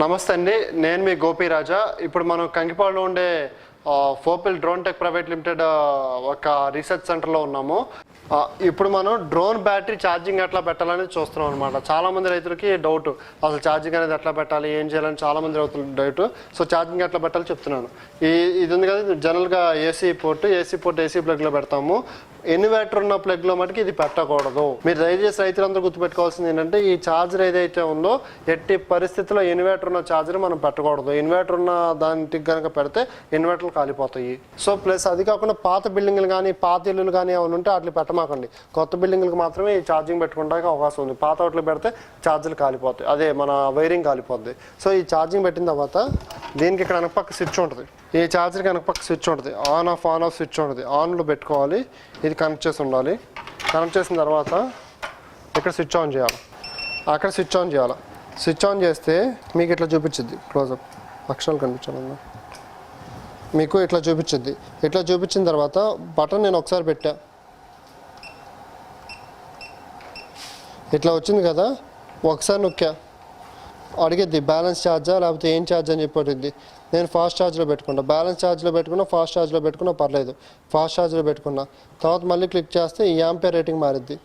నమస్తే అండి. నేను మీ గోపిరాజా ఇప్పుడు మనం కంకిపాడులో ఉండే Fopil drone tech private limited ఒక రీసెర్చ్ సెంటర్లో ఉన్నాము. ఇప్పుడు మనం డ్రోన్ బ్యాటరీ ఛార్జింగ్ ఎట్లా పెట్టాలని చూస్తున్నాం అనమాట చాలా మంది రైతులకి డౌట్. అసలు ఛార్జింగ్ అనేది ఎట్లా పెట్టాలి? ఏం చేయాలని చాలామంది రైతులు డౌట్. సో ఛార్జింగ్ ఎట్లా పెట్టాలి చెప్తున్నాను. ఈ ఇది ఉంది కదా జనరల్గా AC port. AC port AC ప్లగ్లో పెడతాము. ఇన్వర్టర్ ఉన్న ప్లగ్లో మటుకు ఇది పెట్టకూడదు. మీరు దయచేసి రైతులందరూ గుర్తుపెట్టుకోవాల్సింది ఏంటంటే ఈ ఛార్జర్ ఏదైతే ఉందో ఎట్టి పరిస్థితుల్లో ఇన్వర్టర్ ఉన్న ఛార్జర్ మనం పెట్టకూడదు. ఇన్వర్టర్ ఉన్న దానికి కనుక పెడితే ఇన్వర్టర్లు కాలిపోతాయి. సో ప్లస్ అది కాకుండా పాత బిల్డింగ్లు కానీ పాత ఇల్లులు కానీ ఏమైనా ఉంటే వాటిని పెట్టమాకండి. కొత్త బిల్డింగ్లకు మాత్రమే ఈ ఛార్జింగ్ పెట్టుకోవడానికి అవకాశం ఉంది. పాత వాటిలో పెడితే ఛార్జర్లు కాలిపోతాయి. అదే మన వైరింగ్ కాలిపోద్ది. సో ఈ ఛార్జింగ్ పెట్టిన తర్వాత దీనికి ఇక్కడ వెనకపక్క స్విచ్ ఉంటుంది. ఈ ఛార్జర్కి వెనకపక్క స్విచ్ ఉంటుంది. On off on off switch ఉంటుంది. ఆన్లో పెట్టుకోవాలి. ఇది కనెక్ట్ చేసి ఉండాలి. కనెక్ట్ చేసిన తర్వాత ఇక్కడ స్విచ్ ఆన్ చేయాలి. అక్కడ స్విచ్ ఆన్ చేయాలి. స్విచ్ ఆన్ చేస్తే మీకు ఇట్లా చూపించింది క్లోజప్ లక్షణాలు కనిపించాలన్నా మీకు ఇట్లా చూపించింది ఇట్లా చూపించిన తర్వాత బటన్ నేను ఒకసారి పెట్టా. ఇట్లా వచ్చింది కదా? ఒకసారి నొక్కా. అడిగిద్ది బ్యాలెన్స్ ఛార్జా? లేకపోతే ఏం ఛార్జ్? అని చెప్పి నేను ఫాస్ట్ ఛార్జ్లో పెట్టుకున్నా. బ్యాలెన్స్ ఛార్జ్లో పెట్టుకున్నా ఫాస్ట్ ఛార్జ్లో పెట్టుకున్నా పర్లేదు. ఫాస్ట్ ఛార్జ్లో పెట్టుకున్నా. తర్వాత మళ్ళీ క్లిక్ చేస్తే ఈ యాంపేర్ రేటింగ్ మారిద్ది.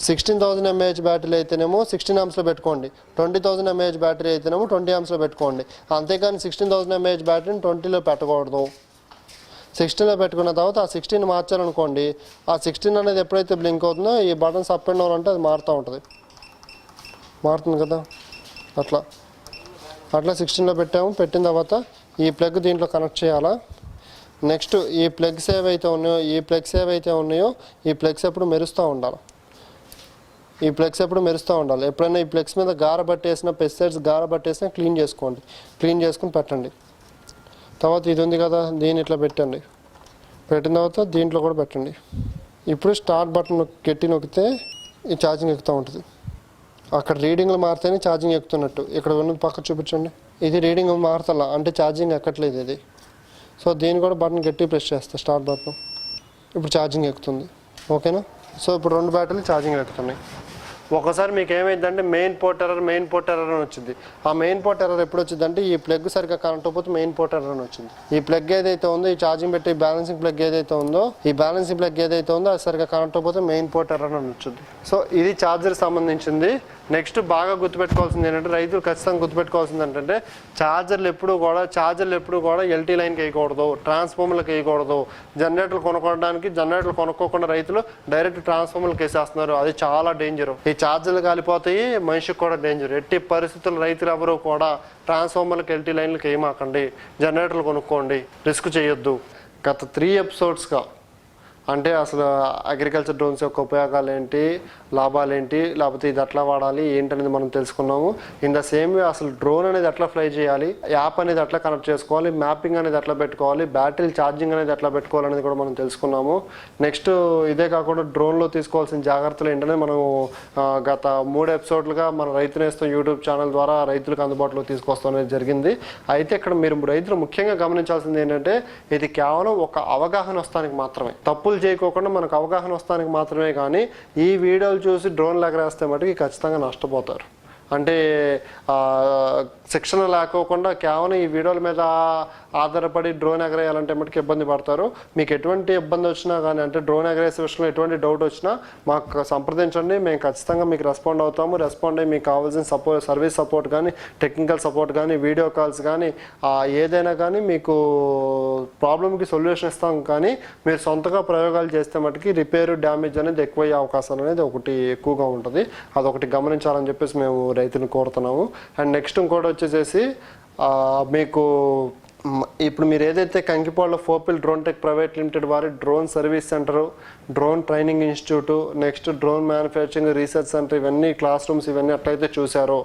సిక్స్టీన్ థౌసండ్ ఎంఏహెచ్ బ్యాటరీ అయితేనేమో సిక్స్టీన్ ఆమ్స్లో పెట్టుకోండి. ట్వంటీ థౌసండ్ ఎంఏహెచ్ బ్యాటరీ అయితేనేమో ట్వంటీ ఆమ్స్లో పెట్టుకోండి. అంతేకాని సిక్స్టీన్ థౌసండ్ ఎంఏహెచ్ బ్యాటరీని ట్వంటీలో పెట్టకూడదు. సిక్స్టీన్లో పెట్టుకున్న తర్వాత ఆ సిక్స్టీన్ మార్చాలనుకోండి. ఆ సిక్స్టీన్ అనేది ఎప్పుడైతే బ్లింక్ అవుతుందో ఈ బటన్స్ అప్ అండ్ డౌన్ అంటే అది మారుతూ ఉంటుంది. మారుతుంది కదా? అట్లా. అట్లా సిక్స్టీన్లో పెట్టాము. పెట్టిన తర్వాత ఈ ప్లగ్ దీంట్లో కనెక్ట్ చేయాలా? నెక్స్ట్ ఈ ప్లగ్స్ ఏవైతే ఉన్నాయో ఈ ప్లగ్స్ ఏవైతే ఉన్నాయో ఈ ప్లగ్స్ ఎప్పుడు మెరుస్తూ ఉండాలి. ఈ ప్లగ్స్ ఎప్పుడు మెరుస్తూ ఉండాలి. ఎప్పుడైనా ఈ ప్లగ్స్ మీద గార పట్టేసిన పెస్టిసైడ్స్ గార పట్టేసినా క్లీన్ చేసుకోండి. క్లీన్ చేసుకుని పెట్టండి. తర్వాత ఇది ఉంది కదా దీన్ని ఇట్లా పెట్టండి. పెట్టిన తర్వాత దీంట్లో కూడా పెట్టండి. ఇప్పుడు స్టార్ట్ బటన్ గట్టి నొక్కితే ఈ ఛార్జింగ్ ఎక్కుతూ ఉంటుంది. అక్కడ రీడింగ్లు మారితేనే ఛార్జింగ్ ఎక్కుతున్నట్టు. ఇక్కడ ఉన్న పక్క చూపించండి. ఇది రీడింగ్ మారుతలా అంటే ఛార్జింగ్ ఎక్కట్లేదు ఇది. సో దీన్ని కూడా బటన్ గట్టి ప్రెస్ చేస్తా స్టార్ట్ బటన్ ఇప్పుడు ఛార్జింగ్ ఎక్కుతుంది. ఓకేనా సో ఇప్పుడు రెండు బ్యాటరీలు ఛార్జింగ్ ఎక్కుతున్నాయి. ఒకసారి మీకు ఏమైందంటే main port error main port error అని వచ్చింది. ఆ మెయిన్ పోర్ట్ ఎర్రర్ ఎప్పుడు వచ్చిందంటే ఈ ప్లగ్ సరిగ్గా కరెంట్ అయిపోతే మెయిన్ పోర్ట్ ఎర్రర్ అని వచ్చింది. ఈ ప్లగ్ ఏదైతే ఉందో ఈ ఛార్జింగ్ పెట్టి బ్యాలెన్సింగ్ ప్లగ్ ఏదైతే ఉందో ఈ బ్యాలెన్సింగ్ ప్లగ్ ఏదైతే ఉందో అది సరిగ్గా కరెంట్ అయిపోతే మెయిన్ పోర్ట్ ఎర్రర్ అని వచ్చింది. సో ఇది ఛార్జర్ సంబంధించింది. నెక్స్ట్ బాగా గుర్తుపెట్టుకోవాల్సింది ఏంటంటే రైతులు ఖచ్చితంగా గుర్తుపెట్టుకోవాల్సింది ఏంటంటే ఛార్జర్లు ఎప్పుడూ కూడా ఛార్జర్లు ఎప్పుడు కూడా ఎల్టీ లైన్కి వేయకూడదు ట్రాన్స్ఫార్మర్లకు వేయకూడదు. జనరేటర్లు కొనుక్కోవడానికి జనరేటర్లు కొనుక్కోకుండా రైతులు డైరెక్ట్ ట్రాన్స్ఫార్మర్లకు వేసేస్తున్నారు. అది చాలా డేంజర్. ఈ ఛార్జర్లు కాలిపోతాయి మనిషికి కూడా డేంజర్. ఎట్టి పరిస్థితులు రైతులు ఎవరు కూడా ట్రాన్స్ఫార్మర్లకు ఎల్టీ లైన్లకు వేయమాకండి జనరేటర్లు కొనుక్కోండి. రిస్క్ చేయొద్దు. గత త్రీ ఎపిసోడ్స్గా అంటే అసలు అగ్రికల్చర్ డ్రోన్స్ యొక్క ఉపయోగాలు ఏంటి లాభాలు ఏంటి లేకపోతే ఇది ఎట్లా వాడాలి ఏంటనేది మనం తెలుసుకున్నాము. ఇన్ ద సేమ్ వే అసలు డ్రోన్ అనేది ఎట్లా ఫ్లై చేయాలి యాప్ అనేది ఎట్లా కనెక్ట్ చేసుకోవాలి మ్యాపింగ్ అనేది ఎట్లా పెట్టుకోవాలి బ్యాటరీ ఛార్జింగ్ అనేది ఎట్లా పెట్టుకోవాలనేది కూడా మనం తెలుసుకున్నాము. నెక్స్ట్ ఇదే కాకుండా డ్రోన్లో తీసుకోవాల్సిన జాగ్రత్తలు ఏంటనే మనం గత మూడు ఎపిసోడ్లుగా మన రైతు నేస్తం యూట్యూబ్ ఛానల్ ద్వారా రైతులకు అందుబాటులో తీసుకొస్తాం అనేది జరిగింది. అయితే ఇక్కడ మీరు రైతులు ముఖ్యంగా గమనించాల్సింది ఏంటంటే ఇది కేవలం ఒక అవగాహన వస్తానికి మాత్రమే. తప్పులు చేయకోకుండా మనకు అవగాహన వస్తానికి మాత్రమే కానీ ఈ వీడియోలు చూసి డ్రోన్లు ఎగరేస్తే మటుకు ఖచ్చితంగా నష్టపోతారు. అంటే శిక్షణ లేకోకుండా కేవలం ఈ వీడియోల మీద ఆధారపడి డ్రోన్ ఎగరేయాలంటే మటుకు ఇబ్బంది పడతారు. మీకు ఎటువంటి ఇబ్బంది వచ్చినా కానీ అంటే డ్రోన్ ఎగరేసే విషయంలో ఎటువంటి డౌట్ వచ్చినా మాకు సంప్రదించండి. మేము ఖచ్చితంగా మీకు రెస్పాండ్ అవుతాము. రెస్పాండ్ అయ్యి మీకు కావాల్సిన సపోర్ట్ సర్వీస్ సపోర్ట్ కానీ టెక్నికల్ సపోర్ట్ కానీ వీడియో కాల్స్ కానీ ఏదైనా కానీ మీకు ప్రాబ్లమ్కి సొల్యూషన్ ఇస్తాం. కానీ మీరు సొంతగా ప్రయోగాలు చేస్తే మటుకి రిపేర్ డ్యామేజ్ అనేది ఎక్కువయ్యే అవకాశాలు అనేది ఒకటి ఎక్కువగా ఉంటుంది. అదొకటి గమనించాలని చెప్పేసి మేము రైతులను కోరుతున్నాము. అండ్ నెక్స్ట్ ఇంకోటి వచ్చేసేసి మీకు ఇప్పుడు మీరు ఏదైతే కంకిపాడులో Fopil drone tech private limited వారి drone service centre drone training institute next drone manufacturing research centre ఇవన్నీ క్లాస్ రూమ్స్ ఇవన్నీ అట్లయితే చూసారో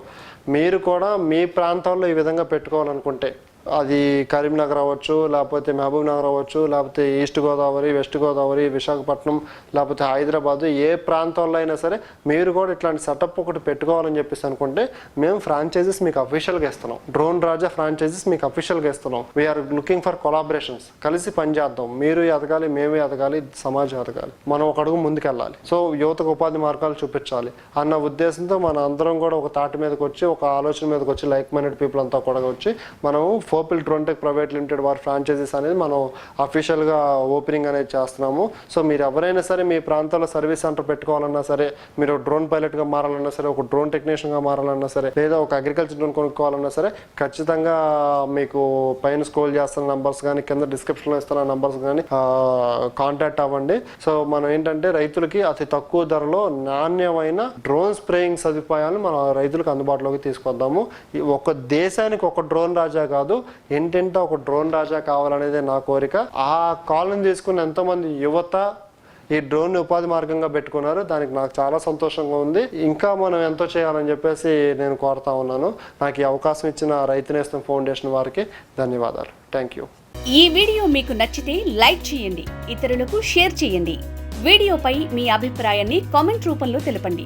మీరు కూడా మీ ప్రాంతాల్లో ఈ విధంగా పెట్టుకోవాలనుకుంటే అది కరీంనగర్ అవ్వచ్చు లేకపోతే మహబూబ్ నగర్ అవ్వచ్చు లేకపోతే ఈస్ట్ గోదావరి వెస్ట్ గోదావరి విశాఖపట్నం లేకపోతే హైదరాబాద్ ఏ ప్రాంతంలో అయినా సరే మీరు కూడా ఇట్లాంటి సెటప్ ఒకటి పెట్టుకోవాలని చెప్పేసి అనుకుంటే మేము ఫ్రాంచైజెస్ మీకు అఫీషియల్గా ఇస్తున్నాం. డ్రోన్ రాజా ఫ్రాంచైజెస్ మీకు అఫీషియల్గా ఇస్తున్నాం. వీఆర్ లుకింగ్ ఫర్ కొలాబరేషన్స్ కలిసి పనిచేద్దాం మీరు ఎదగాలి మేము ఎదగాలి సమాజం ఎదగాలి. మనం ఒక అడుగు ముందుకెళ్ళాలి. సో యువతకు ఉపాధి మార్గాలు చూపించాలి అన్న ఉద్దేశంతో మన అందరం కూడా ఒక తాటి మీదకి వచ్చి ఒక ఆలోచన మీదకి వచ్చి లైక్ మైండెడ్ పీపుల్ అంతా కూడా వచ్చి మనము Fopil drone tech private limited వారి ఫ్రాంచైజీస్ అనేది మనం అఫీషియల్గా ఓపెనింగ్ అనేది చేస్తున్నాము. సో మీరు ఎవరైనా సరే మీ ప్రాంతంలో సర్వీస్ సెంటర్ పెట్టుకోవాలన్నా సరే మీరు డ్రోన్ పైలట్గా మారాలన్నా సరే ఒక డ్రోన్ టెక్నీషియన్గా మారాలన్నా సరే లేదా ఒక అగ్రికల్చర్ డ్రోన్ కొనుక్కోవాలన్నా సరే ఖచ్చితంగా మీకు పైన స్క్రోల్ చేస్తున్న నంబర్స్ కానీ కింద డిస్క్రిప్షన్లో ఇస్తున్న నంబర్స్ కానీ కాంటాక్ట్ అవ్వండి. సో మనం ఏంటంటే రైతులకి అతి తక్కువ ధరలో నాణ్యమైన డ్రోన్ స్ప్రేయింగ్ సదుపాయాలను మన రైతులకు అందుబాటులోకి తీసుకొద్దాము. ఒక దేశానికి ఒక డ్రోన్ రాజా కాదు ఏంటంటే ఒక డ్రోన్ రాజా కావాలనేదే నా కోరిక. ఆ కాల్ని తీసుకున్న ఎంతోమంది యువత ఈ డ్రోన్ ఉపాధి మార్గంగా పెట్టుకున్నారు. దానికి నాకు చాలా సంతోషంగా ఉంది. ఇంకా మనం ఎంతో చేయాలని చెప్పేసి నేను కోరుతా ఉన్నాను. నాకు ఈ అవకాశం ఇచ్చిన రైతు నేస్తం ఫౌండేషన్ వారికి ధన్యవాదాలు. థ్యాంక్ యూ ఈ వీడియో మీకు నచ్చితే లైక్ చేయండి. ఇతరులకు షేర్ చేయండి. వీడియోపై మీ అభిప్రాయాన్ని కామెంట్ రూపంలో తెలపండి.